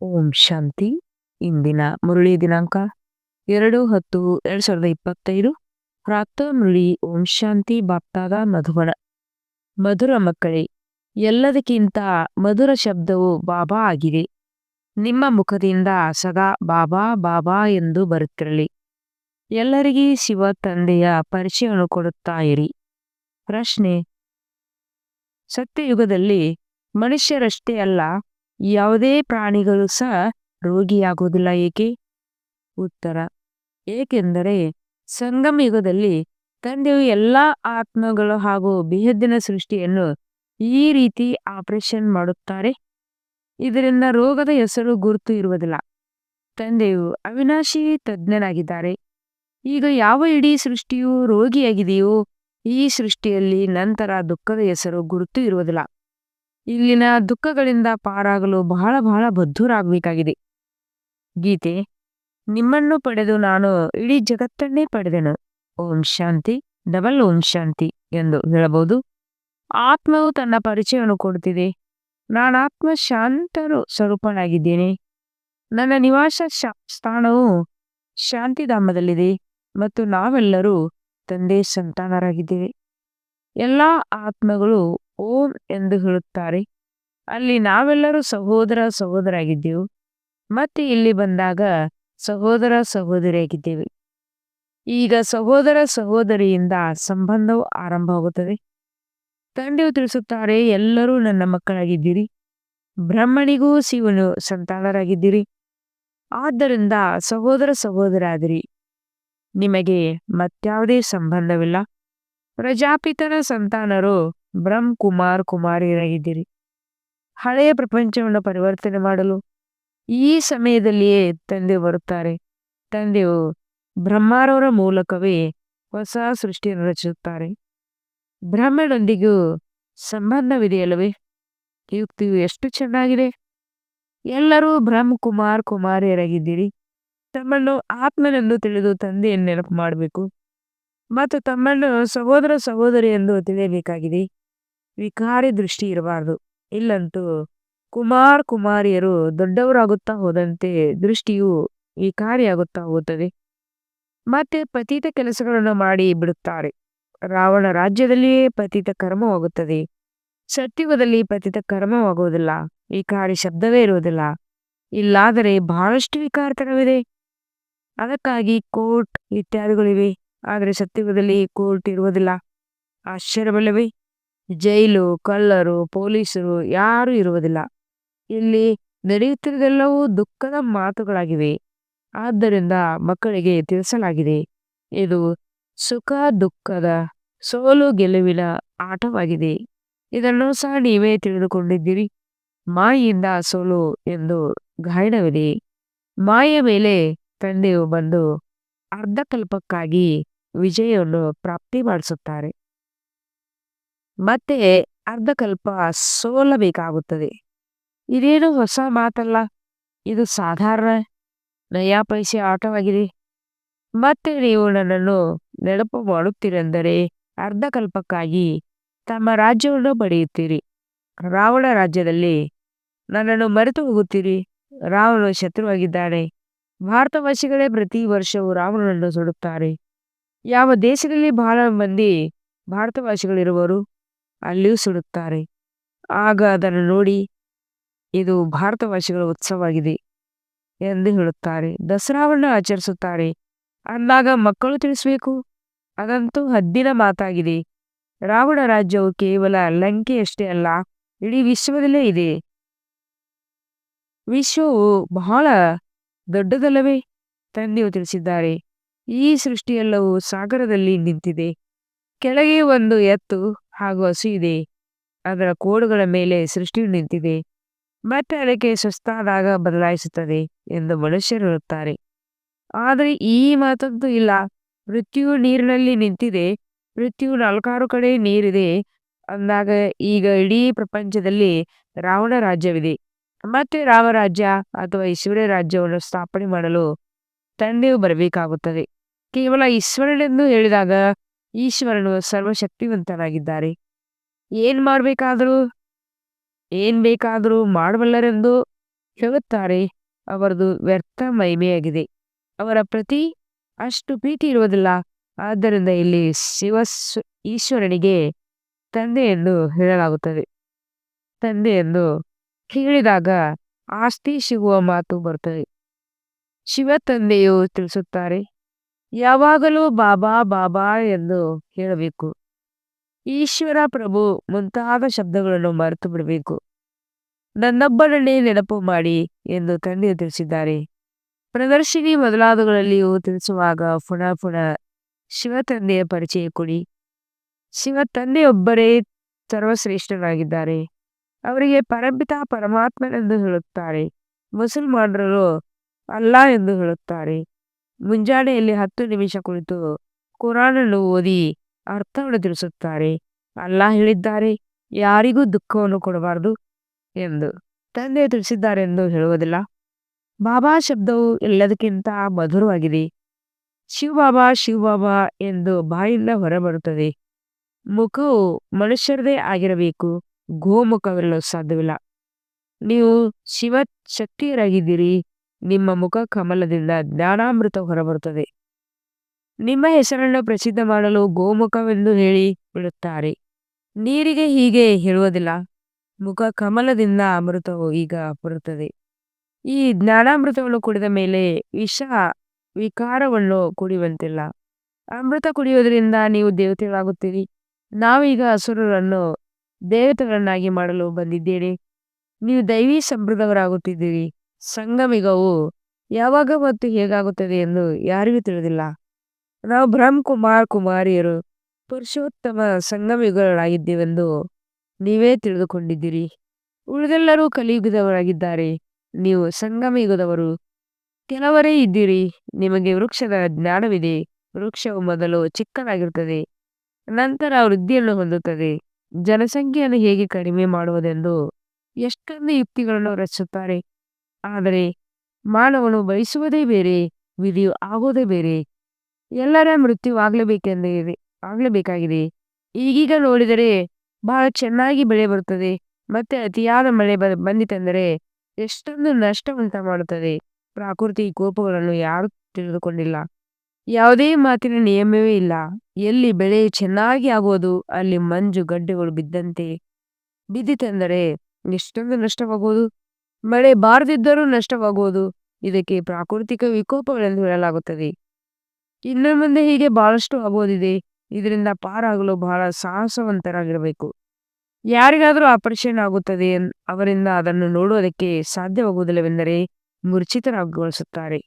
ಓಂ ಶಾಂತಿ. ಇಂದಿನ ಮುರುಳಿ ದಿನಾಂಕ ಎರಡು ಹತ್ತು ಎರಡ್ ಸಾವಿರದ ಇಪ್ಪತ್ತೈದು. ಪ್ರಾಪ್ತ ಮುರುಳಿ ಓಂ ಶಾಂತಿ ಬಾಪ್ತಾದ ಮಧುವನ. ಮಧುರ ಮಕ್ಕಳೇ, ಎಲ್ಲದಕ್ಕಿಂತ ಮಧುರ ಶಬ್ದವು ಬಾಬಾ ಆಗಿದೆ. ನಿಮ್ಮ ಮುಖದಿಂದ ಸದಾ ಬಾಬಾ ಬಾಬಾ ಎಂದು ಬರುತ್ತಿರಲಿ. ಎಲ್ಲರಿಗೂ ಶಿವ ತಂದೆಯ ಪರಿಚಯವನ್ನು ಕೊಡುತ್ತಾ ಇರಿ. ಪ್ರಶ್ನೆ, ಸತ್ಯಯುಗದಲ್ಲಿ ಮನುಷ್ಯರಷ್ಟೇ ಅಲ್ಲ ಯಾವುದೇ ಪ್ರಾಣಿಗಳು ಸಹ ರೋಗಿಯಾಗುವುದಿಲ್ಲ ಏಕೆ? ಉತ್ತರ. ಏಕೆಂದರೆ ಸಂಗಮ ಯುಗದಲ್ಲಿ ತಂದೆಯು ಎಲ್ಲ ಆತ್ಮಗಳು ಹಾಗೂ ಬೇಹದ್ದಿನ ಸೃಷ್ಟಿಯನ್ನು ಈ ರೀತಿ ಆಪರೇಷನ್ ಮಾಡುತ್ತಾರೆ. ಇದರಿಂದ ರೋಗದ ಹೆಸರು ಗುರುತು ಇರುವುದಿಲ್ಲ. ತಂದೆಯು ಅವಿನಾಶಿ ತಜ್ಞನಾಗಿದ್ದಾರೆ. ಈಗ ಯಾವ ಇಡೀ ಸೃಷ್ಟಿಯು ರೋಗಿಯಾಗಿದೆಯೋ ಈ ಸೃಷ್ಟಿಯಲ್ಲಿ ನಂತರ ದುಃಖದ ಹೆಸರು ಗುರುತು ಇರುವುದಿಲ್ಲ. ಇಲ್ಲಿನ ದುಃಖಗಳಿಂದ ಪಾರಾಗಲು ಬಹಳ ಬಹಳ ಬದ್ಧರಾಗಬೇಕಾಗಿದೆ. ಗೀತೆ, ನಿಮ್ಮನ್ನು ಪಡೆದು ನಾನು ಇಡೀ ಜಗತ್ತನ್ನೇ ಪಡೆದೆನು. ಓಂ ಶಾಂತಿ, ಡಬಲ್ ಓಂ ಶಾಂತಿ ಎಂದು ಹೇಳಬಹುದು. ಆತ್ಮವು ತನ್ನ ಪರಿಚಯವನ್ನು ಕೊಡುತ್ತಿದೆ. ನಾನಾತ್ಮ ಶಾಂತರು ಸ್ವರೂಪನಾಗಿದ್ದೇನೆ. ನನ್ನ ನಿವಾಸ ಶಾ, ಸ್ಥಾನವು ಶಾಂತಿಧಾಮದಲ್ಲಿದೆ ಮತ್ತು ನಾವೆಲ್ಲರೂ ತಂದೆ ಸಂತಾನರಾಗಿದ್ದೇವೆ. ಎಲ್ಲ ಆತ್ಮಗಳು ಓಂ ಎಂದು ಹೇಳುತ್ತಾರೆ. ಅಲ್ಲಿ ನಾವೆಲ್ಲರೂ ಸಹೋದರ ಸಹೋದರಾಗಿದ್ದೆವು. ಮತ್ತೆ ಇಲ್ಲಿ ಬಂದಾಗ ಸಹೋದರ ಸಹೋದರಿಯಾಗಿದ್ದೇವೆ. ಈಗ ಸಹೋದರ ಸಹೋದರಿಯಿಂದ ಸಂಬಂಧವು ಆರಂಭವಾಗುತ್ತದೆ. ತಂದೆಯು ತಿಳಿಸುತ್ತಾರೆ, ಎಲ್ಲರೂ ನನ್ನ ಮಕ್ಕಳಾಗಿದ್ದೀರಿ. ಬ್ರಹ್ಮಣಿಗೂ ಶಿವನು ಸಂತಾನರಾಗಿದ್ದೀರಿ. ಆದ್ದರಿಂದ ಸಹೋದರ ಸಹೋದರಾದಿರಿ. ನಿಮಗೆ ಮತ್ಯಾವುದೇ ಸಂಬಂಧವಿಲ್ಲ. ಪ್ರಜಾಪಿತನ ಸಂತಾನರು ಬ್ರಹ್ಮ ಕುಮಾರ್ ಕುಮಾರಿಯರಾಗಿದ್ದೀರಿ. ಹಳೆಯ ಪ್ರಪಂಚವನ್ನು ಪರಿವರ್ತನೆ ಮಾಡಲು ಈ ಸಮಯದಲ್ಲಿಯೇ ತಂದೆ ಬರುತ್ತಾರೆ. ತಂದೆಯು ಬ್ರಹ್ಮಾರವರ ಮೂಲಕವೇ ಹೊಸ ಸೃಷ್ಟಿಯನ್ನು ರಚಿಸುತ್ತಾರೆ. ಬ್ರಹ್ಮನೊಂದಿಗೂ ಸಂಬಂಧವಿದೆಯಲ್ಲವೇ? ಯುಕ್ತಿಯು ಎಷ್ಟು ಚೆನ್ನಾಗಿದೆ? ಎಲ್ಲರೂ ಬ್ರಹ್ಮ ಕುಮಾರ್ ಕುಮಾರಿಯರಾಗಿದ್ದೀರಿ. ತಮ್ಮನ್ನು ಆತ್ಮನೆಂದು ತಿಳಿದು ತಂದೆಯನ್ನು ನೆನಪು ಮಾಡಬೇಕು. ಮತ್ತು ತಮ್ಮನ್ನು ಸಹೋದರ ಸಹೋದರಿ ಎಂದು ತಿಳಿಯಬೇಕಾಗಿದೆ. ವಿಕಾರಿ ದೃಷ್ಟಿ ಇರಬಾರದು. ಇಲ್ಲಂತೂ ಕುಮಾರ್ ಕುಮಾರಿಯರು ದೊಡ್ಡವರಾಗುತ್ತಾ ಹೋದಂತೆ ದೃಷ್ಟಿಯು ವಿಕಾರಿಯಾಗುತ್ತಾ ಹೋಗುತ್ತದೆ. ಮತ್ತೆ ಪತೀತ ಕೆಲಸಗಳನ್ನು ಮಾಡಿ ಬಿಡುತ್ತಾರೆ. ರಾವಣ ರಾಜ್ಯದಲ್ಲಿಯೇ ಪತಿತ ಕರ್ಮವಾಗುತ್ತದೆ. ಸತ್ಯುಗದಲ್ಲಿ ಪತಿತ ಕರ್ಮವಾಗುವುದಿಲ್ಲ. ವಿಕಾರಿ ಶಬ್ದವೇ ಇರುವುದಿಲ್ಲ. ಇಲ್ಲಾದರೆ ಬಹಳಷ್ಟು ವಿಕಾರತನವಿದೆ. ಅದಕ್ಕಾಗಿ ಕೋರ್ಟ್ ಇತ್ಯಾದಿಗಳಿವೆ. ಆದರೆ ಸತ್ಯುಗದಲ್ಲಿ ಕೋರ್ಟ್ ಇರುವುದಿಲ್ಲ. ಆಶ್ಚರ್ಯವಲ್ಲವೇ ಜೈಲು, ಕಳ್ಳರು, ಪೊಲೀಸರು ಯಾರೂ ಇರುವುದಿಲ್ಲ. ಇಲ್ಲಿ ನಡೆಯುತ್ತಿರುವುದೆಲ್ಲವೂ ದುಃಖದ ಮಾತುಗಳಾಗಿವೆ. ಆದ್ದರಿಂದ ಮಕ್ಕಳಿಗೆ ತಿಳಿಸಲಾಗಿದೆ. ಇದು ಸುಖ, ದುಃಖದ ಸೋಲು ಗೆಲುವಿನ ಆಟವಾಗಿದೆ. ಇದನ್ನು ಸಹ ನೀವೇ ತಿಳಿದುಕೊಂಡಿದ್ದೀರಿ. ಮಾಯಿಂದ ಸೋಲು ಎಂದು ಗಾಯನವಿದೆ. ಮಾಯ ಮೇಲೆ ತಂದೆಯು ಬಂದು ಅರ್ಧಕಲ್ಪಕ್ಕಾಗಿ ವಿಜಯವನ್ನು ಪ್ರಾಪ್ತಿ ಮಾಡಿಸುತ್ತಾರೆ. ಮತ್ತೆ ಅರ್ಧಕಲ್ಪ ಸೋಲಬೇಕಾಗುತ್ತದೆ ಇದೇನು ಹೊಸ ಮಾತಲ್ಲ? ಇದು ಸಾಧಾರಣ. ನಯಾ ಪೈಸೆ ಆಟವಾಗಿದೆ. ಮತ್ತೆ ನೀವು ನನ್ನನ್ನು ನೆನಪು ಮಾಡುತ್ತೀರೆಂದರೆ ಅರ್ಧಕಲ್ಪಕ್ಕಾಗಿ ತಮ್ಮ ರಾಜ್ಯವನ್ನು ಪಡೆಯುತ್ತೀರಿ. ರಾವಣ ರಾಜ್ಯದಲ್ಲಿ ನನ್ನನ್ನು ಮರೆತು ಹೋಗುತ್ತೀರಿ. ರಾವಣನು ಶತ್ರುವಾಗಿದ್ದಾನೆ. ಭಾರತವಾಸಿಗಳೇ ಪ್ರತಿ ವರ್ಷವೂ ರಾವಣನನ್ನು ಸುಡುತ್ತಾರೆ ಯಾವ ದೇಶದಲ್ಲಿ ಬಹಳ ಮಂದಿ ಭಾರತವಾಸಿಗಳಿರುವರು? ಅಲ್ಲಿಯೂ ಸುಡುತ್ತಾರೆ. ಆಗ ಅದನ್ನು ನೋಡಿ, ಇದು ಭಾರತವಾಸಿಗಳ ಉತ್ಸವವಾಗಿದೆ ಎಂದು ಹೇಳುತ್ತಾರೆ. ದಸರಾವನ್ನು ಆಚರಿಸುತ್ತಾರೆ. ಅಂದಾಗ ಮಕ್ಕಳು ತಿಳಿಸಬೇಕು. ಅದಂತೂ ಹದ್ದಿನ ಮಾತಾಗಿದೆ. ರಾವಣ ರಾಜ್ಯವು ಕೇವಲ ಲಂಕೆಯಷ್ಟೇ ಅಲ್ಲ, ಇಡೀ ವಿಶ್ವದಲ್ಲೇ ಇದೆ. ವಿಶ್ವವು ಬಹಳ ದೊಡ್ಡದಲ್ಲವೇ ತಂದೆಯು ತಿಳಿಸಿದ್ದಾರೆ. ಈ ಸೃಷ್ಟಿಯೆಲ್ಲವೂ ಸಾಗರದಲ್ಲಿ ನಿಂತಿದೆ. ಕೆಳಗೆ ಒಂದು ಎತ್ತು ಹಾಗೂ ಹಸು ಇದೆ. ಅದರ ಕೋಡುಗಳ ಮೇಲೆ ಸೃಷ್ಟಿಯು ನಿಂತಿದೆ. ಮತ್ತೆ ಅದಕ್ಕೆ ಸುಸ್ತಾದಾಗ ಬದಲಾಯಿಸುತ್ತದೆ ಎಂದು ಮನುಷ್ಯರು ಹೇಳುತ್ತಾರೆ. ಆದರೆ ಈ ಮಾತಂತೂ ಇಲ್ಲ. ಮೃತ್ಯು ನೀರಿನಲ್ಲಿ ನಿಂತಿದೆ. ಮೃತ್ಯು ನಾಲ್ಕಾರು ಕಡೆ ನೀರಿದೆ. ಅಂದಾಗ ಈಗ ಇಡೀ ಪ್ರಪಂಚದಲ್ಲಿ ರಾವಣ ರಾಜ್ಯವಿದೆ. ಮತ್ತೆ ರಾಮರಾಜ್ಯ ಅಥವಾ ಈಶ್ವರ ರಾಜ್ಯವನ್ನು ಸ್ಥಾಪನೆ ಮಾಡಲು ತಂದೆಯು ಬರಬೇಕಾಗುತ್ತದೆ. ಕೇವಲ ಈಶ್ವರನೆಂದು ಹೇಳಿದಾಗ ಈಶ್ವರನು ಸರ್ವಶಕ್ತಿವಂತನಾಗಿದ್ದಾರೆ. ಏನ್ ಮಾಡಬೇಕಾದರೂ, ಏನ್ ಬೇಕಾದರೂ ಮಾಡಬಲ್ಲರೆಂದು ಹೇಳುತ್ತಾರೆ. ಅವರದು ವ್ಯರ್ಥ ಮಹಿಮೆಯಾಗಿದೆ. ಅವರ ಪ್ರತಿ ಅಷ್ಟು ಪ್ರೀತಿ ಇರುವುದಿಲ್ಲ. ಆದ್ದರಿಂದ ಇಲ್ಲಿ ಶಿವ ಈಶ್ವರನಿಗೆ ತಂದೆ ಎಂದು ಹೇಳಲಾಗುತ್ತದೆ. ತಂದೆ ಎಂದು ಕೇಳಿದಾಗ ಆಸ್ತಿ ಸಿಗುವ ಮಾತು ಬರುತ್ತದೆ. ಶಿವ ತಂದೆಯು ತಿಳಿಸುತ್ತಾರೆ ಯಾವಾಗಲೂ ಬಾಬಾ ಬಾಬಾ ಎಂದು ಹೇಳಬೇಕು. ಈಶ್ವರ ಪ್ರಭು ಮುಂತಾದ ಶಬ್ದಗಳನ್ನು ಮರೆತು ಬಿಡಬೇಕು. ನನ್ನೊಬ್ಬರಲ್ಲಿ ನೆನಪು ಮಾಡಿ ಎಂದು ತಂದೆ ತಿಳಿಸಿದ್ದಾರೆ. ಪ್ರದರ್ಶಿನಿ ಮೊದಲಾದಗಳಲ್ಲಿಯೂ ತಿಳಿಸುವಾಗ ಪುನಃ ಪುನಃ ಶಿವ ತಂದೆಯ ಪರಿಚಯ ಕೊಡಿ. ಶಿವ ತಂದೆಯೊಬ್ಬರೇ ಸರ್ವಶ್ರೇಷ್ಠರಾಗಿದ್ದಾರೆ ಅವರಿಗೆ ಪರಪಿತ ಪರಮಾತ್ಮನೆಂದು ಹೇಳುತ್ತಾರೆ. ಮುಸಲ್ಮಾನರು ಅಲ್ಲ ಎಂದು ಹೇಳುತ್ತಾರೆ. ಮುಂಜಾನೆಯಲ್ಲಿ ಹತ್ತು ನಿಮಿಷ ಕುಳಿತು ಕುರಾನನ್ನು ಓದಿ ಅರ್ಥವನ್ನು ತಿಳಿಸುತ್ತಾರೆ. ಅಲ್ಲ ಹೇಳಿದ್ದಾರೆ, ಯಾರಿಗೂ ದುಃಖವನ್ನು ಕೊಡಬಾರದು ಎಂದು. ತಂದೆ ತಿಳಿಸಿದ್ದಾರೆ ಎಂದು ಹೇಳುವುದಿಲ್ಲ. ಬಾಬಾ ಶಬ್ದವು ಎಲ್ಲದಕ್ಕಿಂತ ಮಧುರವಾಗಿದೆ. ಶಿವಬಾಬಾ ಶಿವಬಾಬಾ ಎಂದು ಬಾಯಿಂದ ಹೊರಬರುತ್ತದೆ. ಮುಖವು ಮನುಷ್ಯರದೇ ಆಗಿರಬೇಕು, ಗೋಮುಖವಿರಲು ಸಾಧ್ಯವಿಲ್ಲ. ನೀವು ಶಿವ ಶಕ್ತಿಯರಾಗಿದ್ದೀರಿ ನಿಮ್ಮ ಮುಖ ಕಮಲದಿಂದ ಜ್ಞಾನಾಮೃತ ಹೊರಬರುತ್ತದೆ. ನಿಮ್ಮ ಹೆಸರನ್ನು ಪ್ರಸಿದ್ಧ ಮಾಡಲು ಗೋಮುಖವೆಂದು ಹೇಳಿ ಬಿಡುತ್ತಾರೆ. ನೀರಿಗೆ ಹೀಗೆ ಹೇಳುವುದಿಲ್ಲ, ಮುಖ ಕಮಲದಿಂದ ಅಮೃತವು ಈಗ ಬರುತ್ತದೆ. ಈ ಜ್ಞಾನಾಮೃತವನ್ನು ಕುಡಿದ ಮೇಲೆ ವಿಷ ವಿಕಾರವನ್ನು ಕುಡಿಯುವಂತಿಲ್ಲ. ಅಮೃತ ಕುಡಿಯುವುದರಿಂದ ನೀವು ದೇವತೆಗಳಾಗುತ್ತೀರಿ. ನಾವೀಗ ಅಸುರರನ್ನು ದೇವತೆಗಳನ್ನಾಗಿ ಮಾಡಲು ಬಂದಿದ್ದೇನೆ ನೀವು ದೈವಿ ಸಂಪ್ರದಾಯರಾಗುತ್ತಿದ್ದೀರಿ ಸಂಗಮಿಗವು ಯಾವಾಗ ಮತ್ತು ಹೇಗಾಗುತ್ತದೆ ಎಂದು ಯಾರಿಗೂ ತಿಳಿದಿಲ್ಲ. ನಾವು ಬ್ರಹ್ಮ ಕುಮಾರ್ ಕುಮಾರಿಯರು ಪುರುಷೋತ್ತಮ ಸಂಗಮಿಗಳಾಗಿದ್ದೇವೆಂದು ನೀವೇ ತಿಳಿದುಕೊಂಡಿದ್ದೀರಿ. ಉಳಿದೆಲ್ಲರೂ ಕಲಿಯುಗದವರಾಗಿದ್ದಾರೆ. ನೀವು ಸಂಗಮಿಗದವರು. ಕೆಲವರೇ ಇದ್ದೀರಿ. ನಿಮಗೆ ವೃಕ್ಷದ ಜ್ಞಾನವಿದೆ. ವೃಕ್ಷವು ಮೊದಲು ಚಿಕ್ಕದಾಗಿರುತ್ತದೆ. ನಂತರ ವೃದ್ಧಿಯನ್ನು ಹೊಂದುತ್ತದೆ. ಜನಸಂಖ್ಯೆಯನ್ನು ಹೇಗೆ ಕಡಿಮೆ ಮಾಡುವುದೆಂದು ಎಷ್ಟೊಂದು ಯುಕ್ತಿಗಳನ್ನು ರಚಿಸುತ್ತಾರೆ. ಆದರೆ ಮಾನವನು ಬಯಸುವುದೇ ಬೇರೆ, ವಿಧಿಯು ಆಗೋದೇ ಬೇರೆ. ಎಲ್ಲರ ಮೃತ್ಯು ಆಗಲೇಬೇಕೆಂದಿದೆ ಆಗಲೇಬೇಕಾಗಿದೆ. ಈಗೀಗ ನೋಡಿದರೆ ಬಹಳ ಚೆನ್ನಾಗಿ ಬೆಳೆ ಬರುತ್ತದೆ. ಮತ್ತೆ ಅತಿಯಾದ ಮಳೆ ಬ ಬಂದಿತೆಂದರೆ ಎಷ್ಟೊಂದು ನಷ್ಟ ಉಂಟ ಮಾಡುತ್ತದೆ ಪ್ರಾಕೃತಿ ಕೋಪಗಳನ್ನು ಯಾರು ತಿಳಿದುಕೊಂಡಿಲ್ಲ. ಯಾವುದೇ ಮಾತಿನ ನಿಯಮವೇ ಇಲ್ಲ. ಎಲ್ಲಿ ಬೆಳೆ ಚೆನ್ನಾಗಿ ಆಗುವುದು ಅಲ್ಲಿ ಮಂಜು ಗಡ್ಡೆಗಳು ಬಿದ್ದಂತೆ. ಬಿದ್ದಿತೆಂದರೆ ಎಷ್ಟೊಂದು ನಷ್ಟವಾಗುವುದು ಮಳೆ ಬಾರದಿದ್ದರೂ ನಷ್ಟವಾಗುವುದು. ಇದಕ್ಕೆ ಪ್ರಾಕೃತಿಕ ವಿಕೋಪಗಳೆಂದು ಹೇಳಲಾಗುತ್ತದೆ. ಇನ್ನು ಮುಂದೆ ಹೀಗೆ ಬಹಳಷ್ಟು ಆಗುವುದಿದೆ. ಇದರಿಂದ ಪಾರಾಗಲು ಬಹಳ ಸಾಹಸವಂತರಾಗಿರಬೇಕು. ಯಾರಿಗಾದರೂ ಆಪರೇಷನ್ ಆಗುತ್ತದೆ ಅವರಿಂದ ಅದನ್ನು ನೋಡುವುದಕ್ಕೆ ಸಾಧ್ಯವಾಗುವುದಿಲ್ಲವೆಂದರೆ ಮೂರ್ಛಿತರಾಗೊಳಿಸುತ್ತಾರೆ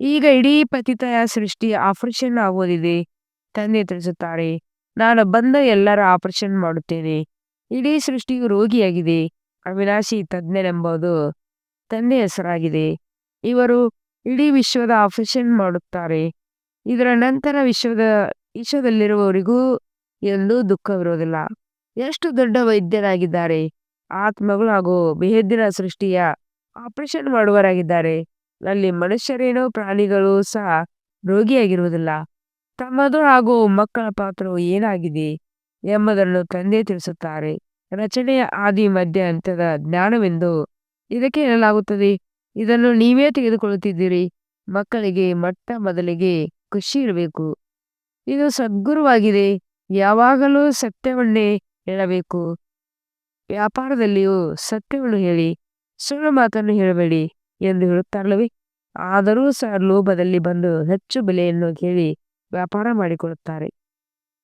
ಈಗ ಇಡೀ ಪತಿತಯ ಸೃಷ್ಟಿ ಆಪರೇಷನ್ ಆಗುವುದಿದೆ ತಂದೆ ತಿಳಿಸುತ್ತಾರೆ. ನಾನು ಬಂದ ಎಲ್ಲರ ಆಪರೇಷನ್ ಮಾಡುತ್ತೇನೆ. ಇಡೀ ಸೃಷ್ಟಿಯು ರೋಗಿಯಾಗಿದೆ. ಅವಿನಾಶಿ ತಜ್ಞನೆಂಬುದು ತಂದೆ ಹೆಸರಾಗಿದೆ. ಇವರು ಇಡೀ ವಿಶ್ವದ ಆಪರೇಷನ್ ಮಾಡುತ್ತಾರೆ. ಇದರ ನಂತರ ವಿಶ್ವದ, ವಿಶ್ವದಲ್ಲಿರುವವರಿಗೂ ಎಂದೂ ದುಃಖವಿರುವುದಿಲ್ಲ ಎಷ್ಟು ದೊಡ್ಡ ವೈದ್ಯರಾಗಿದ್ದಾರೆ. ಆತ್ಮಗಳು ಹಾಗೂ ಬೇಹದ್ದಿನ ಸೃಷ್ಟಿಯ ಆಪರೇಷನ್ ಮಾಡುವರಾಗಿದ್ದಾರೆ ಅಲ್ಲಿ ಮನುಷ್ಯರೇನೋ ಪ್ರಾಣಿಗಳು ಸಹ ರೋಗಿಯಾಗಿರುವುದಿಲ್ಲ. ತಮ್ಮದು ಹಾಗೂ ಮಕ್ಕಳ ಪಾತ್ರವು ಏನಾಗಿದೆ ಎಂಬುದನ್ನು ತಂದೆ ತಿಳಿಸುತ್ತಾರೆ. ರಚನೆಯ ಆದಿ ಮಧ್ಯ ಅಂತ್ಯದ ಜ್ಞಾನವೆಂದು ಇದಕ್ಕೆ ಹೇಳಲಾಗುತ್ತದೆ. ಇದನ್ನು ನೀವೇ ತೆಗೆದುಕೊಳ್ಳುತ್ತಿದ್ದೀರಿ. ಮಕ್ಕಳಿಗೆ ಮೊಟ್ಟ ಮೊದಲಿಗೆ ಖುಷಿ ಇರಬೇಕು. ಇದು ಸದ್ಗುರುವಾಗಿದೆ. ಯಾವಾಗಲೂ ಸತ್ಯವನ್ನೇ ಹೇಳಬೇಕು. ವ್ಯಾಪಾರದಲ್ಲಿಯೂ ಸತ್ಯವನ್ನು ಹೇಳಿ, ಸುಳ್ಳು ಮಾತನ್ನು ಹೇಳಬೇಡಿ ಎಂದು ಹೇಳುತ್ತಾರಲ್ಲವೇ? ಆದರೂ ಸಹ ಲೋಭದಲ್ಲಿ ಬಂದು ಹೆಚ್ಚು ಬೆಲೆಯನ್ನು ಕೇಳಿ ವ್ಯಾಪಾರ ಮಾಡಿಕೊಳ್ಳುತ್ತಾರೆ.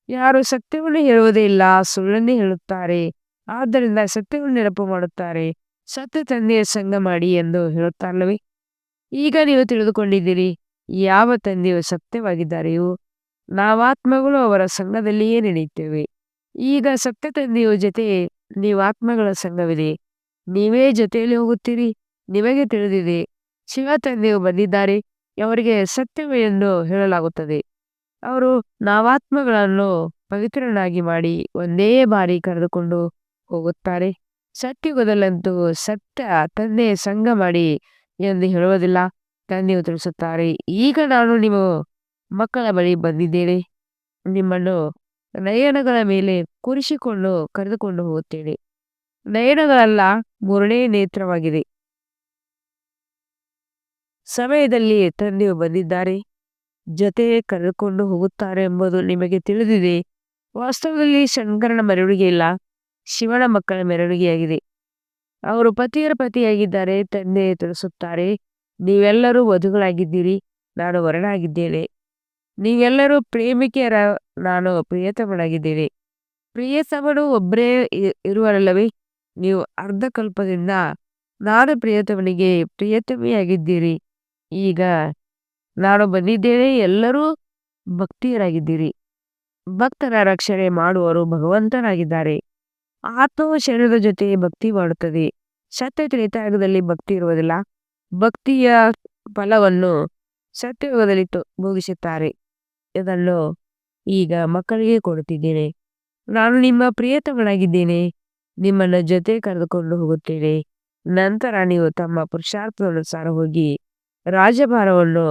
ಯಾರು ಸತ್ಯವನ್ನು ಹೇಳುವುದೇ ಇಲ್ಲ, ಸುಳ್ಳನ್ನೇ ಹೇಳುತ್ತಾರೆ. ಆದ್ದರಿಂದ ಸತ್ಯವನ್ನು ನೆನಪು ಮಾಡುತ್ತಾರೆ. ಸತ್ಯ ತಂದೆಯ ಸಂಘ ಮಾಡಿ ಎಂದು ಹೇಳುತ್ತಾರಲ್ಲವೇ? ಈಗ ನೀವು ತಿಳಿದುಕೊಂಡಿದ್ದೀರಿ, ಯಾವ ತಂದೆಯು ಸತ್ಯವಾಗಿದ್ದಾರೆಯೋ, ನಾವಾತ್ಮಗಳು ಅವರ ಸಂಘದಲ್ಲಿಯೇ ನಡೆಯುತ್ತೇವೆ ಈಗ ಸತ್ಯ ತಂದೆಯ ಜೊತೆ ನೀವು ಆತ್ಮಗಳ ಸಂಘವಿದೆ. ನೀವೇ ಜೊತೆಯಲ್ಲಿ ಹೋಗುತ್ತೀರಿ, ನಿಮಗೆ ತಿಳಿದಿದೆ. ಶಿವ ತಂದೆಯು ಬಂದಿದ್ದಾರೆ, ಅವರಿಗೆ ಸತ್ಯವೆಂದು ಹೇಳಲಾಗುತ್ತದೆ. ಅವರು ನಾವಾತ್ಮಗಳನ್ನು ಪವಿತ್ರನಾಗಿ ಮಾಡಿ ಒಂದೇ ಬಾರಿ ಕರೆದುಕೊಂಡು ಹೋಗುತ್ತಾರೆ. ಸತ್ಯುಗದಲ್ಲಂತೂ ಸತ್ಯ ತಂದೆ ಸಂಘ ಮಾಡಿ ಎಂದು ಹೇಳುವುದಿಲ್ಲ. ತಂದೆಯು ತಿಳಿಸುತ್ತಾರೆ, ಈಗ ನಾನು ನಿಮ್ಮ ಮಕ್ಕಳ ಬಳಿ ಬಂದಿದ್ದೇನೆ. ನಿಮ್ಮನ್ನು ನಯನಗಳ ಮೇಲೆ ಕೂರಿಸಿಕೊಂಡು ಕರೆದುಕೊಂಡು ಹೋಗುತ್ತೇನೆ. ನಯನಗಳಲ್ಲ, ಮೂರನೇ ನೇತ್ರವಾಗಿದೆ. ಸಮಯದಲ್ಲಿ ತಂದೆಯು ಬಂದಿದ್ದಾರೆ. ಜೊತೆ ಕರೆದುಕೊಂಡು ಹೋಗುತ್ತಾರೆ ಎಂಬುದು ನಿಮಗೆ ತಿಳಿದಿದೆ. ವಾಸ್ತವದಲ್ಲಿ ಶಂಕರನ ಮೆರವಣಿಗೆ ಇಲ್ಲ. ಶಿವನ ಮಕ್ಕಳ ಮೆರವಣಿಗೆಯಾಗಿದೆ. ಅವರು ಪತಿಯರ ಪತಿಯಾಗಿದ್ದಾರೆ, ತಂದೆ ತಿಳಿಸುತ್ತಾರೆ ನೀವೆಲ್ಲರೂ ವಧುಗಳಾಗಿದ್ದೀರಿ, ನಾನು ವರನಾಗಿದ್ದೇನೆ. ನೀವೆಲ್ಲರೂ ಪ್ರೇಮಿಕೆಯರ, ನಾನು ಪ್ರಿಯತಮನಾಗಿದ್ದೇನೆ. ಪ್ರಿಯತಮನು ಒಬ್ಬರೇ ಇರುವರಲ್ಲವೇ? ನೀವು ಅರ್ಧ ಕಲ್ಪದಿಂದ ನಾನು ಪ್ರಿಯತಮನಿಗೆ ಪ್ರಿಯತಮಿಯಾಗಿದ್ದೀರಿ. ಈಗ ನಾನು ಬಂದಿದ್ದೇನೆ, ಎಲ್ಲರೂ ಭಕ್ತಿಯರಾಗಿದ್ದೀರಿ. ಭಕ್ತರ ರಕ್ಷಣೆ ಮಾಡುವವರು ಭಗವಂತನಾಗಿದ್ದಾರೆ. ಆತ್ಮವು ಶರೀರದ ಜೊತೆ ಭಕ್ತಿ ಮಾಡುತ್ತದೆ. ಸತ್ಯ ತ್ರೇತಾಯುಗದಲ್ಲಿ ಭಕ್ತಿ ಇರುವುದಿಲ್ಲ. ಭಕ್ತಿಯ ಫಲವನ್ನು ಸತ್ಯಯುಗದಲ್ಲಿ ಭೋಗಿಸುತ್ತಾರೆ ಇದನ್ನು ಈಗ ಮಕ್ಕಳಿಗೆ ಕೊಡುತ್ತಿದ್ದೇನೆ. ನಾನು ನಿಮ್ಮ ಪ್ರಿಯತಮನಾಗಿದ್ದೇನೆ. ನಿಮ್ಮನ್ನ ಜೊತೆ ಕರೆದುಕೊಂಡು ಹೋಗುತ್ತೇನೆ. ನಂತರ ನೀವು ತಮ್ಮ ಪುರುಷಾರ್ಥದನುಸಾರ ಹೋಗಿ ರಾಜಭಾರವನ್ನು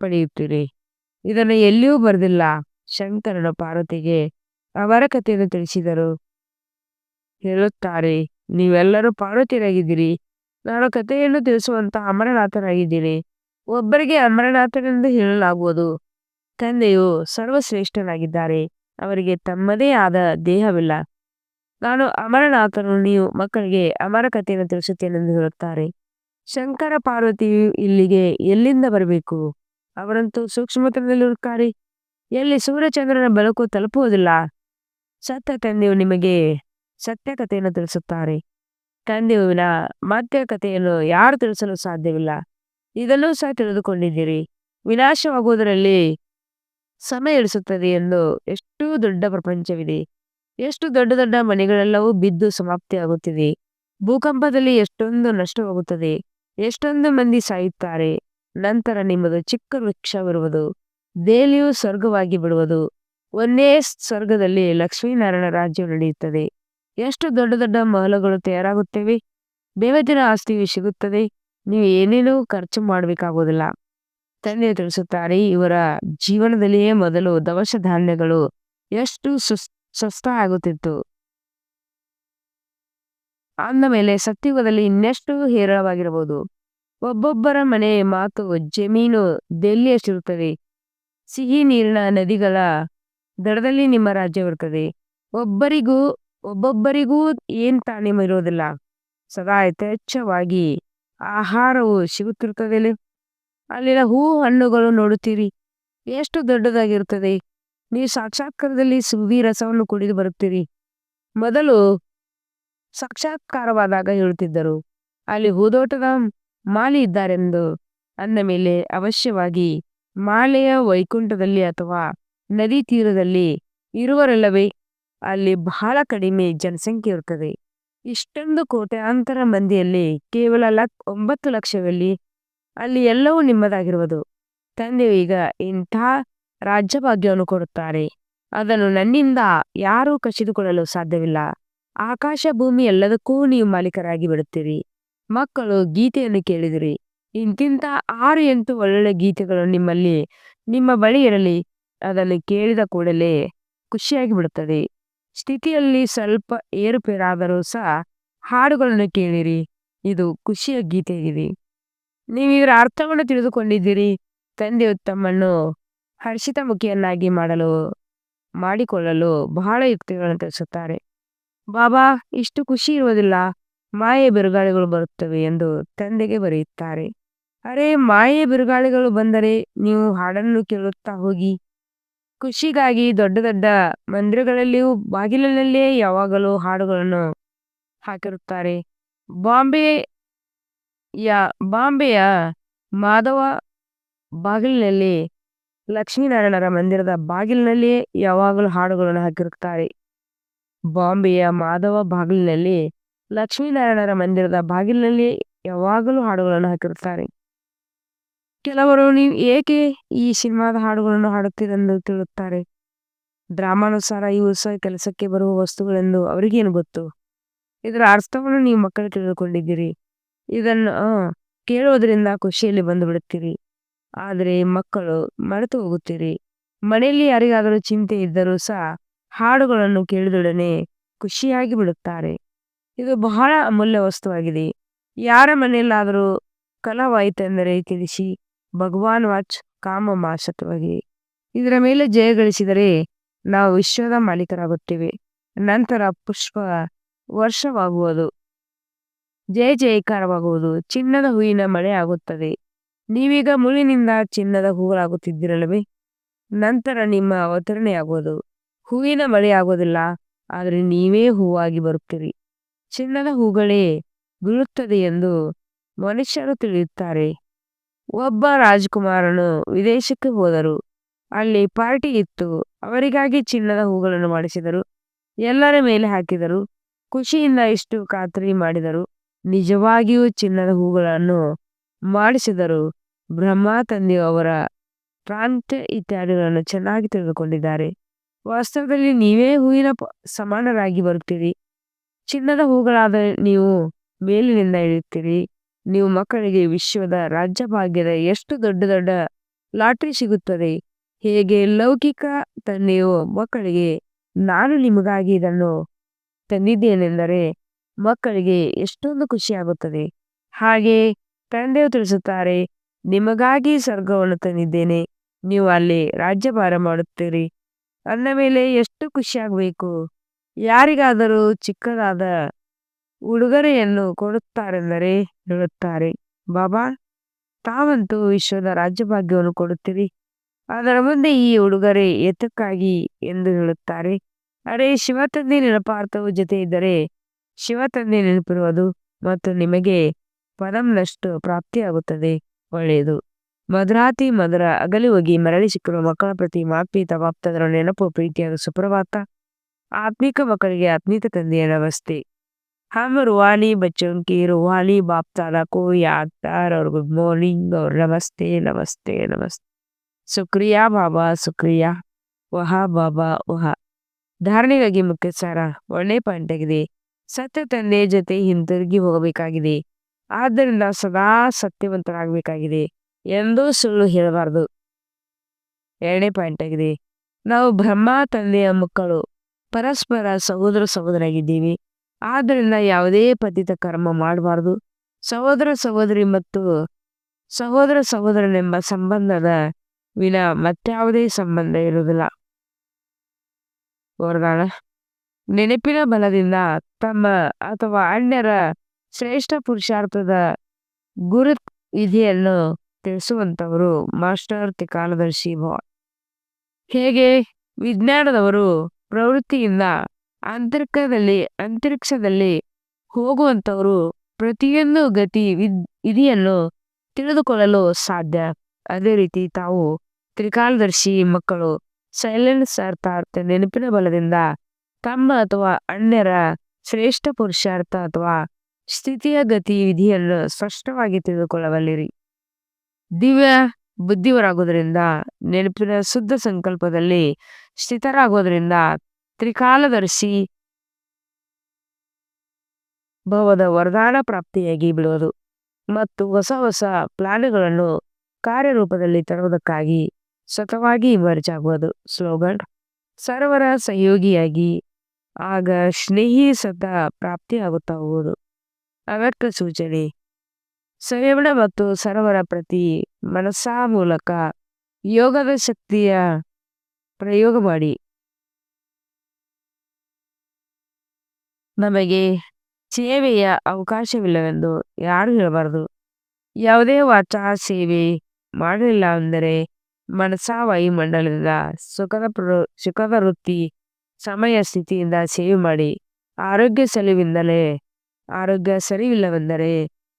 ಪಡೆಯುತ್ತೀರಿ. ಇದನ್ನು ಎಲ್ಲಿಯೂ ಬರೆದಿಲ್ಲ. ಶಂಕರನ ಪಾರ್ವತಿಗೆ ಅವರ ಕಥೆಯನ್ನು ತಿಳಿಸಿದರು. ಹೇಳುತ್ತಾರೆ, ನೀವೆಲ್ಲರೂ ಪಾರ್ವತಿಯರಾಗಿದ್ದೀರಿ. ನಾನು ಕಥೆಯನ್ನು ತಿಳಿಸುವಂತ ಅಮರನಾಥನಾಗಿದ್ದೀನಿ. ಒಬ್ಬರಿಗೆ ಅಮರನಾಥನೆಂದು ಹೇಳಲಾಗುವುದು. ತಂದೆಯು ಸರ್ವಶ್ರೇಷ್ಠನಾಗಿದ್ದಾರೆ. ಅವರಿಗೆ ತಮ್ಮದೇ ಆದ ದೇಹವಿಲ್ಲ. ನಾನು ಅಮರನಾಥನು, ನೀವು ಮಕ್ಕಳಿಗೆ ಅಮರ ಕಥೆಯನ್ನು ತಿಳಿಸುತ್ತೇನೆಂದು ಹೇಳುತ್ತಾರೆ. ಶಂಕರ ಪಾರ್ವತಿಯು ಇಲ್ಲಿಗೆ ಎಲ್ಲಿಂದ ಬರಬೇಕು? ಅವರಂತೂ ಸೂಕ್ಷ್ಮತನದಲ್ಲಿರುತ್ತಾರೆ. ಎಲ್ಲಿ ಸೂರ್ಯಚಂದ್ರನ ಬೆಳಕು ತಲುಪುವುದಿಲ್ಲ. ಸತ್ಯ ತಂದೆಯು ನಿಮಗೆ ಸತ್ಯ ಕಥೆಯನ್ನು ತಿಳಿಸುತ್ತಾರೆ. ತಂದೆಯುವಿನ ಮಧ್ಯ ಕಥೆಯನ್ನು ಯಾರು ತಿಳಿಸಲು ಸಾಧ್ಯವಿಲ್ಲ. ಇದನ್ನು ಸಹ ತಿಳಿದುಕೊಂಡಿದ್ದೀರಿ. ವಿನಾಶವಾಗುವುದರಲ್ಲಿ ಸಮಯ ಇಳಿಸುತ್ತದೆ ಎಂದು ಎಷ್ಟು ದೊಡ್ಡ ಪ್ರಪಂಚವಿದೆ. ಎಷ್ಟು ದೊಡ್ಡ ದೊಡ್ಡ ಮನೆಗಳೆಲ್ಲವೂ ಬಿದ್ದು ಸಮಾಪ್ತಿಯಾಗುತ್ತಿದೆ. ಭೂಕಂಪದಲ್ಲಿ ಎಷ್ಟೊಂದು ನಷ್ಟವಾಗುತ್ತದೆ. ಎಷ್ಟೊಂದು ಮಂದಿ ಸಾಯುತ್ತಾರೆ. ನಂತರ ನಿಮ್ಮದು ಚಿಕ್ಕ ವೃಕ್ಷವಿರುವುದು. ದೇಲಿಯು ಸ್ವರ್ಗವಾಗಿ ಬಿಡುವುದು. ಒಂದೇ ಸ್ವರ್ಗದಲ್ಲಿ ಲಕ್ಷ್ಮೀನಾರಾಯಣ ರಾಜ್ಯವು ನಡೆಯುತ್ತದೆ. ಎಷ್ಟು ದೊಡ್ಡ ದೊಡ್ಡ ಮಹಲುಗಳು ತಯಾರಾಗುತ್ತವೆ? ಬೇವತ್ತಿನ ಆಸ್ತಿಯು ಸಿಗುತ್ತದೆ. ನೀವು ಏನೇನೂ ಖರ್ಚು ಮಾಡಬೇಕಾಗುವುದಿಲ್ಲ. ತಂದೆ ತಿಳಿಸುತ್ತಾರೆ, ಇವರ ಜೀವನದಲ್ಲಿಯೇ ಮೊದಲು ದವಸ ಧಾನ್ಯಗಳು ಎಷ್ಟು ಸುಸ್ ಸ್ವಸ್ಥ ಆಗುತ್ತಿತ್ತು. ಅಂದ ಮೇಲೆ ಸತ್ಯುಗದಲ್ಲಿ ಇನ್ನೆಷ್ಟು ಹೇರಳವಾಗಿರಬಹುದು. ಒಬ್ಬೊಬ್ಬರ ಮನೆ ಮಾತು ಜಮೀನು ದೆಲ್ಲಿಯಷ್ಟಿರುತ್ತದೆ ಸಿಹಿ ನೀರಿನ ನದಿಗಳ ದಡದಲ್ಲಿ ನಿಮ್ಮ ರಾಜ್ಯವಿರುತ್ತದೆ. ಒಬ್ಬರಿಗೂ ಒಬ್ಬೊಬ್ಬರಿಗೂ ಏನ್ ತಾನೇ ಇರೋದಿಲ್ಲ ಸದಾ ಯಥೇಚ್ಛವಾಗಿ ಆಹಾರವು ಸಿಗುತ್ತಿರುತ್ತದೆ ಅಲ್ಲಿ. ಅಲ್ಲಿನ ಹೂ ಹಣ್ಣುಗಳು ನೋಡುತ್ತೀರಿ. ಎಷ್ಟು ದೊಡ್ಡದಾಗಿರುತ್ತದೆ. ನೀವು ಸಾಕ್ಷಾತ್ಕಾರದಲ್ಲಿ ಸುವಿ ರಸವನ್ನು ಕುಡಿದು ಬರುತ್ತೀರಿ. ಮೊದಲು ಸಾಕ್ಷಾತ್ಕಾರವಾದಾಗ ಹೇಳುತ್ತಿದ್ದರು, ಅಲ್ಲಿ ಹೂದೋಟದ ಮಾಲಿ ಇದ್ದಾರೆಂದು ಅಂದ ಮೇಲೆ ಅವಶ್ಯವಾಗಿ ಮಾಲೆಯ ವೈಕುಂಠದಲ್ಲಿ ಅಥವಾ ನದಿ ತೀರದಲ್ಲಿ ಇರುವರಲ್ಲವೇ? ಅಲ್ಲಿ ಬಹಳ ಕಡಿಮೆ ಜನಸಂಖ್ಯೆ ಇರುತ್ತದೆ ಇಷ್ಟೊಂದು ಕೋಟ್ಯಾಂತರ ಮಂದಿಯಲ್ಲಿ ಕೇವಲ ಲಕ್ ಒಂಬತ್ತು ಲಕ್ಷದಲ್ಲಿ ಅಲ್ಲಿ ಎಲ್ಲವೂ ನಿಮ್ಮದಾಗಿರುವುದು. ತಂದೆ ಈಗ ಇಂಥ ರಾಜ್ಯಭಾಗ್ಯವನ್ನು ಕೊಡುತ್ತಾರೆ. ಅದನ್ನು ನನ್ನಿಂದ ಯಾರೂ ಕಸಿದುಕೊಳ್ಳಲು ಸಾಧ್ಯವಿಲ್ಲ. ಆಕಾಶ ಭೂಮಿ ಎಲ್ಲದಕ್ಕೂ ನೀವು ಮಾಲೀಕರಾಗಿ ಬಿಡುತ್ತೀರಿ. ಮಕ್ಕಳು ಗೀತೆಯನ್ನು ಕೇಳಿದಿರಿ. ಇಂತಿಂತ ಆರು ಎಂಟು ಒಳ್ಳೊಳ್ಳೆ ಗೀತೆಗಳು ನಿಮ್ಮಲ್ಲಿ ನಿಮ್ಮ ಬಳಿ ಇರಲಿ. ಅದನ್ನು ಕೇಳಿದ ಕೂಡಲೇ ಖುಷಿಯಾಗಿ ಬಿಡುತ್ತದೆ. ಸ್ಥಿತಿಯಲ್ಲಿ ಸ್ವಲ್ಪ ಏರುಪೇರಾದರೂ ಸಹ ಹಾಡುಗಳನ್ನು ಕೇಳಿರಿ. ಇದು ಖುಷಿಯ ಗೀತೆಯಾಗಿದೆ ನೀವು ಇದರ ಅರ್ಥವನ್ನು ತಿಳಿದುಕೊಂಡಿದ್ದೀರಿ. ತಂದೆಯು ತಮ್ಮನ್ನು ಹರ್ಷಿತ ಮುಖಿಯನ್ನಾಗಿ ಮಾಡಲು, ಮಾಡಿಕೊಳ್ಳಲು ಬಹಳ ಯುಕ್ತಿಗಳನ್ನು ತಿಳಿಸುತ್ತಾರೆ. ಬಾಬಾ, ಇಷ್ಟು ಖುಷಿ ಇರುವುದಿಲ್ಲ. ಮಾಯೆ ಬಿರುಗಾಳಿಗಳು ಬರುತ್ತವೆ ಎಂದು ತಂದೆಗೆ ಬರೆಯುತ್ತಾರೆ. ಅರೆ ಮಾಯೆ ಬಿರುಗಾಳಿಗಳು ಬಂದರೆ ನೀವು ಹಾಡನ್ನು ಕೇಳುತ್ತಾ ಹೋಗಿ. ಖುಷಿಗಾಗಿ ದೊಡ್ಡ ದೊಡ್ಡ ಮಂದಿರಗಳಲ್ಲಿಯೂ ಬಾಗಿಲಿನಲ್ಲಿಯೇ ಯಾವಾಗಲೂ ಹಾಡುಗಳನ್ನು ಹಾಕಿರುತ್ತಾರೆ. ಬಾಂಬೆ ಯಾ ಬಾಂಬೆಯ ಮಾಧವ ಬಾಗಿಲಿನಲ್ಲಿ ಲಕ್ಷ್ಮೀನಾರಾಯಣರ ಮಂದಿರದ ಬಾಗಿಲಿನಲ್ಲಿ ಯಾವಾಗಲೂ ಹಾಡುಗಳನ್ನು ಹಾಕಿರುತ್ತಾರೆ. ಬಾಂಬೆಯ ಮಾಧವ ಬಾಗಿಲಿನಲ್ಲಿ ಲಕ್ಷ್ಮೀನಾರಾಯಣರ ಮಂದಿರದ ಬಾಗಿಲಿನಲ್ಲಿ ಯಾವಾಗಲೂ ಹಾಡುಗಳನ್ನು ಹಾಕಿರುತ್ತಾರೆ. ಕೆಲವರು ನೀವು ಏಕೆ ಈ ಸಿನಿಮಾದ ಹಾಡುಗಳನ್ನು ಹಾಡುತ್ತೀರೆಂದು ತಿಳುತ್ತಾರೆ. ಡ್ರಾಮಾನುಸಾರ ಇವು ಸಹ ಕೆಲಸಕ್ಕೆ ಬರುವ ವಸ್ತುಗಳೆಂದು ಅವರಿಗೇನು ಗೊತ್ತು? ಇದರ ಅರ್ಥವನ್ನು ನೀವು ಮಕ್ಕಳು ತಿಳಿದುಕೊಂಡಿದ್ದೀರಿ. ಇದನ್ನು ಕೇಳುವುದರಿಂದ ಖುಷಿಯಲ್ಲಿ ಬಂದು ಬಿಡುತ್ತೀರಿ ಆದರೆ ಮಕ್ಕಳು ಮರೆತು ಹೋಗುತ್ತೀರಿ. ಮನೆಯಲ್ಲಿ ಯಾರಿಗಾದರೂ ಚಿಂತೆ ಇದ್ದರೂ ಸಹ ಹಾಡುಗಳನ್ನು ಕೇಳಿದೊಡನೆ ಖುಷಿಯಾಗಿ ಬಿಡುತ್ತಾರೆ. ಇದು ಬಹಳ ಅಮೂಲ್ಯ ವಸ್ತುವಾಗಿದೆ. ಯಾರ ಮನೆಯಲ್ಲಾದರೂ ಕಲಾವಾಯಿತೆಂದರೆ ತಿಳಿಸಿ. ಭಗವಾನ್ ವಾಚ್ ಕಾಮ ಮಾಸತ್ವಗೆ. ಇದರ ಮೇಲೆ ಜಯ ಗಳಿಸಿದರೆ ನಾವು ವಿಶ್ವದ ಮಾಲೀಕರಾಗುತ್ತೇವೆ. ನಂತರ ಪುಷ್ಪ ವರ್ಷವಾಗುವುದು. ಜಯ ಜಯಕಾರವಾಗುವುದು. ಚಿನ್ನದ ಹೂವಿನ ಮಳೆ ಆಗುತ್ತದೆ. ನೀವೀಗ ಮುಳಿನಿಂದ ಚಿನ್ನದ ಹೂಗಳಾಗುತ್ತಿದ್ದಿರಲ್ಲವೇ? ನಂತರ ನಿಮ್ಮ ಅವತರಣೆಯಾಗುವುದು. ಹೂವಿನ ಮಳೆ ಆಗುವುದಿಲ್ಲ, ಆದರೆ ನೀವೇ ಹೂವಾಗಿ ಬರುತ್ತೀರಿ. ಚಿನ್ನದ ಹೂಗಳೇ ಬೀಳುತ್ತದೆ ಎಂದು ಮನುಷ್ಯರು ತಿಳಿಯುತ್ತಾರೆ. ಒಬ್ಬ ರಾಜಕುಮಾರನು ವಿದೇಶಕ್ಕೆ ಹೋದರು. ಅಲ್ಲಿ ಪಾರ್ಟಿ ಇತ್ತು. ಅವರಿಗಾಗಿ ಚಿನ್ನದ ಹೂಗಳನ್ನು ಮಾಡಿಸಿದರು. ಎಲ್ಲರ ಮೇಲೆ ಹಾಕಿದರು. ಖುಷಿಯಿಂದ ಇಷ್ಟು ಖಾತ್ರಿ ಮಾಡಿದರು. ನಿಜವಾಗಿಯೂ ಚಿನ್ನದ ಹೂಗಳನ್ನು ಮಾಡಿಸಿದರು. ಬ್ರಹ್ಮ ತಂದೆಯು ಅವರ ಪ್ರಾಂತ ಇತ್ಯಾದಿಗಳನ್ನು ಚೆನ್ನಾಗಿ ತಿಳಿದುಕೊಂಡಿದ್ದಾರೆ. ವಾಸ್ತವದಲ್ಲಿ ನೀವೇ ಹೂವಿನ ಸಮಾನರಾಗಿ ಬರುತ್ತೀರಿ. ಚಿನ್ನದ ಹೂಗಳಾದ ನೀವು ಮೇಲಿನಿಂದ ಇಳಿಯುತ್ತೀರಿ. ನೀವು ಮಕ್ಕಳಿಗೆ ವಿಶ್ವದ ರಾಜ್ಯಭಾಗ್ಯದ ಎಷ್ಟು ದೊಡ್ಡ ದೊಡ್ಡ ಲಾಟ್ರಿ ಸಿಗುತ್ತದೆ? ಹೇಗೆ ಲೌಕಿಕ ತಂದೆಯು ಮಕ್ಕಳಿಗೆ, ನಾನು ನಿಮಗಾಗಿ ಇದನ್ನು ತಂದಿದ್ದೇನೆಂದರೆ ಮಕ್ಕಳಿಗೆ ಎಷ್ಟೊಂದು ಖುಷಿಯಾಗುತ್ತದೆ. ಹಾಗೆ ತಂದೆಯು ತಿಳಿಸುತ್ತಾರೆ, ನಿಮಗಾಗಿ ಸ್ವರ್ಗವನ್ನು ತಂದಿದ್ದೇನೆ, ನೀವು ಅಲ್ಲಿ ರಾಜ್ಯಭಾರ ಮಾಡುತ್ತೀರಿ. ಅಂದ ಮೇಲೆ ಎಷ್ಟು ಖುಷಿಯಾಗಬೇಕು? ಯಾರಿಗಾದರೂ ಚಿಕ್ಕದಾದ ಉಡುಗೊರೆಯನ್ನು ಕೊಡುತ್ತಾರೆಂದರೆ ಹೇಳುತ್ತಾರೆ, ಬಾಬಾ, ತಾವಂತೂ ವಿಶ್ವದ ರಾಜ್ಯಭಾಗ್ಯವನ್ನು ಕೊಡುತ್ತೀರಿ. ಅದರ ಮುಂದೆ ಈ ಉಡುಗೊರೆ ಎತ್ತಕ್ಕಾಗಿ ಎಂದು ಹೇಳುತ್ತಾರೆ. ಅರೆ, ಶಿವತಂದೆ ನೆನಪಾರ್ಥವು ಜೊತೆ ಇದ್ದರೆ ಶಿವತಂದೆ ನೆನಪಿರುವುದು ಮತ್ತು ನಿಮಗೆ ಪದಂನಷ್ಟು ಪ್ರಾಪ್ತಿಯಾಗುತ್ತದೆ, ಒಳ್ಳೆಯದು. ಮಧುರಾತಿ ಮಧುರ ಅಗಲಿ ಹೋಗಿ ಮರಳಿ ಸಿಕ್ಕಿರುವ ಮಕ್ಕಳ ಪ್ರತಿ ಮಾಪಿ ವಾಪ್ತದರ ನೆನಪು ಪ್ರೀತಿಯಾದ ಸುಪ್ರಭಾತ. ಆತ್ಮಿಕ ಮಕ್ಕಳಿಗೆ ಆತ್ಮೀಕ ತಂದೆಯ ನಮಸ್ತೆ. हम रूहानी बच्चों की रूहानी बाप ताला को याद कर और गुड मॉर्निंग और नमस्ते नमस्ते नमस्ते ಶುಕ್ರಿಯಾ ಬಾಬಾ ಶುಕ್ರಿಯಾ ವಹಾ ಬಾಬಾ ವಹಾ ಧಾರಣೆಗಾಗಿ ಮುಖ್ಯ ಸಾರ ಒಳ್ಳೆ ಪಾಯಿಂಟ್ ಆಗಿದೆ ಸತ್ಯ ತಂದೆ ಜೊತೆ ಹಿಂತಿರುಗಿ ಹೋಗಬೇಕಾಗಿದೆ ಆದ್ದರಿಂದ ಸದಾ ಸತ್ಯವಂತರಾಗಬೇಕಾಗಿದೆ ಎಂದೂ ಸುಳ್ಳು ಹೇಳಬಾರದು ಎರಡನೇ ಪಾಯಿಂಟ್ ಆಗಿದೆ ನಾವು ಬ್ರಹ್ಮ ತಂದೆಯ ಮಕ್ಕಳು ಪರಸ್ಪರ ಸಹೋದರ ಸಹೋದರಾಗಿದ್ದೀವಿ ಆದ್ದರಿಂದ ಯಾವುದೇ ಪತಿತ ಕರ್ಮ ಮಾಡಬಾರ್ದು. ಸಹೋದರ ಸಹೋದರಿ ಮತ್ತು ಸಹೋದರ ಸಹೋದರನೆಂಬ ಸಂಬಂಧದ ವಿನ ಮತ್ಯಾವುದೇ ಸಂಬಂಧ ಇರುವುದಿಲ್ಲ. ವರದಾನ ನೆನಪಿನ ಬಲದಿಂದ ತಮ್ಮ ಅಥವಾ ಅಣ್ಯರ ಶ್ರೇಷ್ಠ ಪುರುಷಾರ್ಥದ ಗುರು ವಿಧಿಯನ್ನು ತಿಳಿಸುವಂತವರು ಮಾಸ್ಟರ್ ತಿಕಾಲದರ್ಶಿ ಭವ ಹೇಗೆ? ವಿಜ್ಞಾನದವರು ಪ್ರವೃತ್ತಿಯಿಂದ ಅಂತರಿಕ್ಷದಲ್ಲಿ ಅಂತರಿಕ್ಷದಲ್ಲಿ ಹೋಗುವಂತವರು ಪ್ರತಿಯೊಂದು ಗತಿ ವಿದ್, ವಿಧಿಯನ್ನು ತಿಳಿದುಕೊಳ್ಳಲು ಸಾಧ್ಯ. ಅದೇ ರೀತಿ ತಾವು ತ್ರಿಕಾಲದರ್ಶಿ ಮಕ್ಕಳು ಸೈಲೆನ್ಸ್ ಅರ್ಥಾರ್ಥ ನೆನಪಿನ ಬಲದಿಂದ ತಮ್ಮ ಅಥವಾ ಅನ್ಯರ ಶ್ರೇಷ್ಠ ಪುರುಷಾರ್ಥ ಅಥವಾ ಸ್ಥಿತಿಯ ಗತಿ ವಿಧಿಯನ್ನು ಸ್ಪಷ್ಟವಾಗಿ ತಿಳಿದುಕೊಳ್ಳಬಲ್ಲಿರಿ. ದಿವ್ಯ ಬುದ್ಧಿವರಾಗುವುದರಿಂದ, ನೆನಪಿನ ಶುದ್ಧ ಸಂಕಲ್ಪದಲ್ಲಿ ಸ್ಥಿತರಾಗೋದ್ರಿಂದ ತ್ರಿಕಾಲದರ್ಶಿ ಭವದ ವರದಾನ ಪ್ರಾಪ್ತಿಯಾಗಿ ಬಿಡುವುದು ಮತ್ತು ಹೊಸ ಹೊಸ ಪ್ಲಾನ್ಗಳನ್ನು ಕಾರ್ಯರೂಪದಲ್ಲಿ ತರುವುದಕ್ಕಾಗಿ ಸ್ವತವಾಗಿ ಇಮರ್ಜ್ ಆಗುವುದು ಸ್ಲೋಗನ್, ಸರ್ವರ ಸಹಯೋಗಿಯಾಗಿ ಆಗ ಸ್ನೇಹಿ ಸತ ಪ್ರಾಪ್ತಿಯಾಗುತ್ತಾ ಹೋಗುವುದು. ಅಗತ್ಯ ಸೂಚನೆ ಸಂಯಮನ ಮತ್ತು ಸರ್ವರ ಪ್ರತಿ ಮನಸ್ಸಾ ಮೂಲಕ ಯೋಗದ ಶಕ್ತಿಯ ಪ್ರಯೋಗ ಮಾಡಿ. ನಮಗೆ ಸೇವೆಯ ಅವಕಾಶವಿಲ್ಲವೆಂದು ಯಾರು ಹೇಳಬಾರದು. ಯಾವುದೇ ವಾಚಾ ಸೇವೆ ಮಾಡಲಿಲ್ಲ ಅಂದರೆ ಮನಸಾ ವಾಯುಮಂಡಲದಿಂದ ಸುಖದ ಪ್ರ, ಸುಖದ ವೃತ್ತಿ, ಸಮಯ ಸ್ಥಿತಿಯಿಂದ ಸೇವೆ ಮಾಡಿ ಆರೋಗ್ಯ ಸಲುವಿಂದಲೇ, ಆರೋಗ್ಯ ಸರಿಯಿಲ್ಲವೆಂದರೆ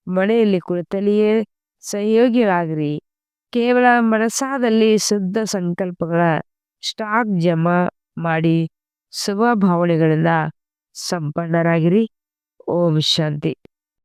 ಮನೆಯಲ್ಲಿ ಕುಳಿತಲ್ಲಿಯೇ ಸಹಯೋಗಿಯಾಗಿರಿ. ಕೇವಲ ಮನಸಾದಲ್ಲಿ ಶುದ್ಧ ಸಂಕಲ್ಪಗಳ ಸ್ಟಾಕ್ ಜಮಾ ಮಾಡಿ ಶುಭ ಭಾವನೆಗಳಿಂದ ಸಂಪನ್ನರಾಗಿರಿ. ಓಂ ಶಾಂತಿ.